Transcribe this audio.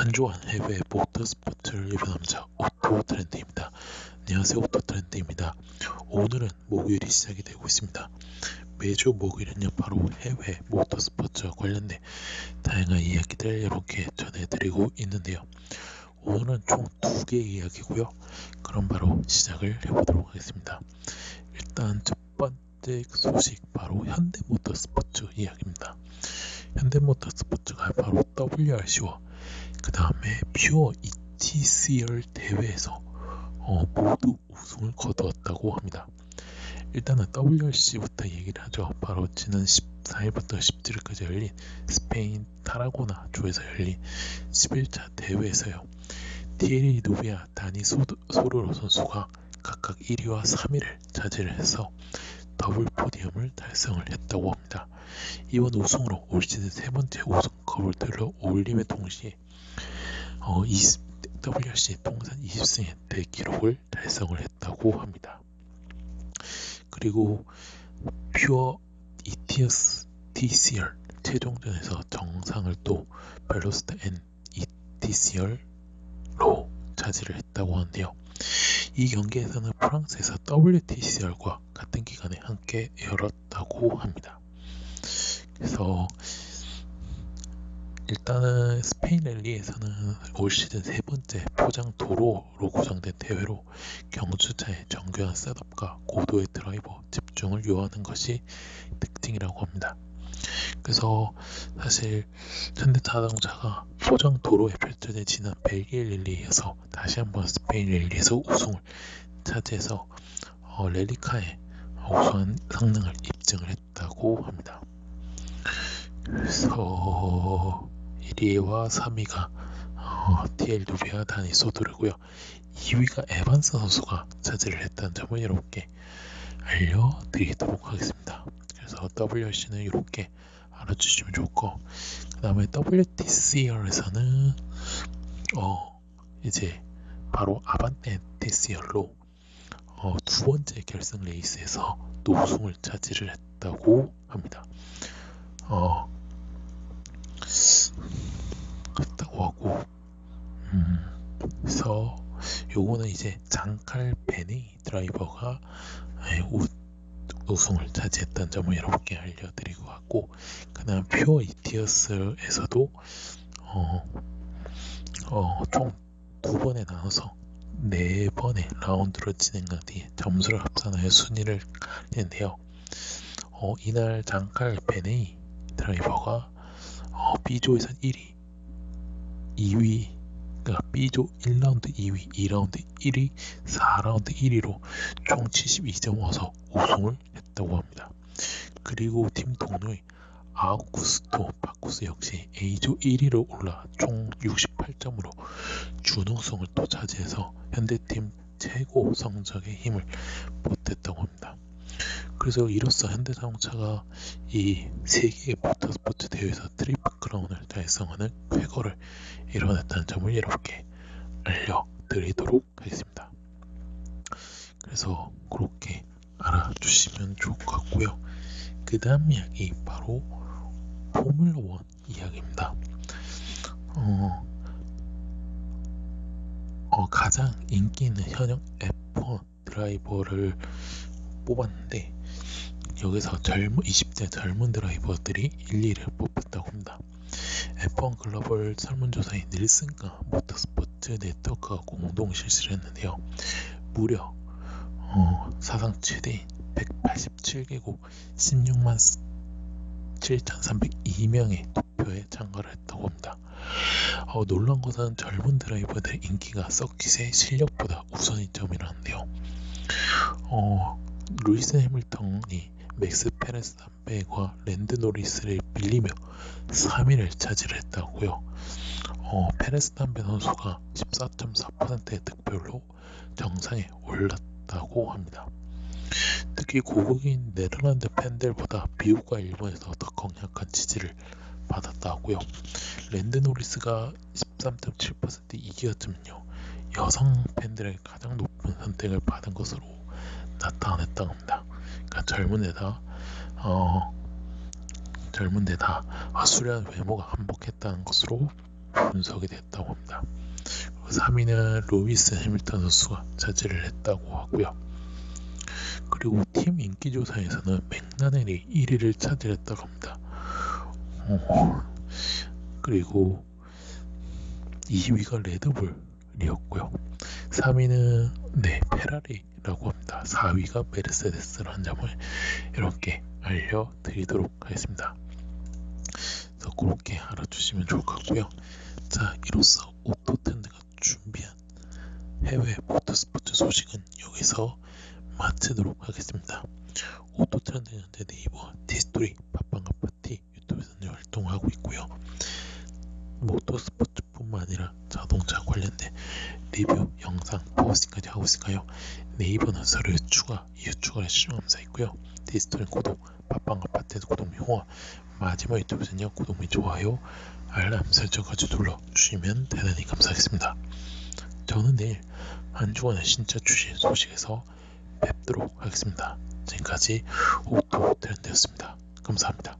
한 주간 해외 모터 스포츠를 리뷰 남자 오토 트렌드입니다. 안녕하세요 오토 트렌드입니다. 오늘은 목요일이 시작이 되고 있습니다. 매주 목요일은요 바로 해외 모터 스포츠와 관련된 다양한 이야기들 이렇게 전해드리고 있는데요. 오늘은 총 두 개의 이야기고요. 그럼 바로 시작을 해보도록 하겠습니다. 일단 첫 번째 소식 바로 현대모터 스포츠 이야기입니다. 현대모터 스포츠가 바로 WRC와 그 다음에 퓨어 ETCR 대회에서 어, 모두 우승을 거두었다고 합니다. 일단은 WRC부터 얘기를 하죠. 바로 지난 14일부터 17일까지 열린 스페인 타라고나 주에서 열린 11차 대회에서요. 티에리 누비아 다니 소르로 선수가 각각 1위와 3위를 차지를 해서 더블 포디움을 달성을 했다고 합니다. 이번 우승으로 올 시즌 세 번째 우승컵을 들어 올림에 동시에 어, 20, WRC 통산 20승의 대기록을 달성을 했다고 합니다. 그리고 퓨어 이티어스 TCR 최종전에서 정상을 또 벨로스타 N ETCR로 차지를 했다고 하는데요. 이 경기에서는 프랑스에서 WTCR과 같은 기간에 함께 열었다고 합니다. 그래서 일단은 스페인 랠리에서는 올 시즌 세 번째 포장 도로로 구성된 대회로 경주차의 정교한 셋업과 고도의 드라이버 집중을 요하는 것이 특징이라고 합니다. 그래서 사실 현대자동차가 포장 도로에 펼쳐진 지난 벨기에 랠리에서 다시 한번 스페인 랠리에서 우승을 차지해서 어, 랠리카에 우수한 성능을 입증을 했다고 합니다. 그래서 1위와 3위가 어, TL 누비아 다니 소도르고요. 2위가 에반스 선수가 차지를 했다는 점을 여러분께 알려드리도록 하겠습니다. 그래서 WRC는 이렇게 알아주시면 좋고 그 다음에 WTCR에서는 어 이제 바로 아반떼 TCR로 어, 두 번째 결승 레이스에서 또 우승을 차지를 했다고 합니다. 어, 했다고 하고 음, 그래서 요거는 이제 장칼 베네이 드라이버가 예, 우, 우승을 차지했다는 점을 여러분께 알려드리고 왔고 그 다음 퓨어 이티어스에서도 어, 어, 총 두 번에 나눠서 네 번의 라운드를 진행한 뒤에 점수를 합산하여 순위를 했는데요. 어, 이날 장칼 베네이 드라이버가 어, B조에서 1위, 2위, 그러니까 B조 1라운드 2위, 2라운드 1위, 4라운드 1위로 총 72점 얻어서 우승을 했다고 합니다. 그리고 팀 동료의 아우구스토 바쿠스 역시 A조 1위로 올라 총 68점으로 준우승을 또 차지해서 현대팀 최고 성적의 힘을 보탰다고 합니다. 그래서 이로써 현대자동차가 이 세계의 모터스포츠 대회에서 트리플 크라운을 달성하는 쾌거를 이뤄냈다는 점을 이렇게 알려드리도록 하겠습니다. 그래서 그렇게 알아주시면 좋을 것 같고요. 그 다음 이야기 바로 포뮬러 1 이야기입니다. 어, 어, 가장 인기 있는 현역 F1 드라이버를 뽑았는데 여기서 젊은 20대 젊은 드라이버들이 1, 2를 뽑혔다고 합니다. F1 글로벌 설문조사인 닐슨과 모터스포츠 네트워크가 공동 실시를 했는데요. 무려 어, 사상 최대인 187개국 16만 7,302명의 투표에 참가를 했다고 합니다. 어, 놀란 것은 젊은 드라이버들의 인기가 서킷의 실력보다 우선인 점이라는데요. 어, 루이스 해밀턴이 맥스 페레스탄베과 랜드 노리스를 빌리며 3위를 차지를 했다고요. 어, 페레스탄베 선수가 14.4%의 득표로 정상에 올랐다고 합니다. 특히 고국인 네덜란드 팬들보다 미국과 일본에서 더 강력한 지지를 받았다고요. 랜드 노리스가 13.7% 이겼지만요. 여성 팬들의 가장 높은 선택을 받은 것으로 나타냈다고 합니다. 그러니까 젊은 데다 어, 젊은 데다 화수려한 외모가 한복했다는 것으로 분석이 됐다고 합니다. 3위는 루이스 해밀턴 선수가 차지를 했다고 하고요. 그리고 팀 인기조사에서는 맥라넬이 1위를 차지했다고 합니다. 어, 그리고 2위가 레드불이었고요. 3위는 네 페라리라고 합니다. 4위가 메르세데스라는 점을 이렇게 알려드리도록 하겠습니다. 그래서 그렇게 알아주시면 좋을 것 같고요. 자, 이로써 오토텐드가 준비한 해외 모터스포츠 소식은 여기서 마치도록 하겠습니다. 오토트렌드는 현재 네이버 디스토리 팟빵과 파티 유튜브에서 활동하고 있고요. 모터스포츠뿐만 아니라 자동차 관련된 리뷰 영상 포스팅까지 하고 있으니까요. 네이버는 서류 추가, 이유 추가를 해주시면 감사했고요. 디스토리 구독, 팟빵과 파티에서 구독 및 후원, 마지막 유튜브에서는요 구독 및 좋아요, 알람 설정까지 눌러주시면 대단히 감사하겠습니다. 저는 내일 한 주간의 신차 주식 소식에서 뵙도록 하겠습니다. 지금까지 오토 트렌드였습니다. 감사합니다.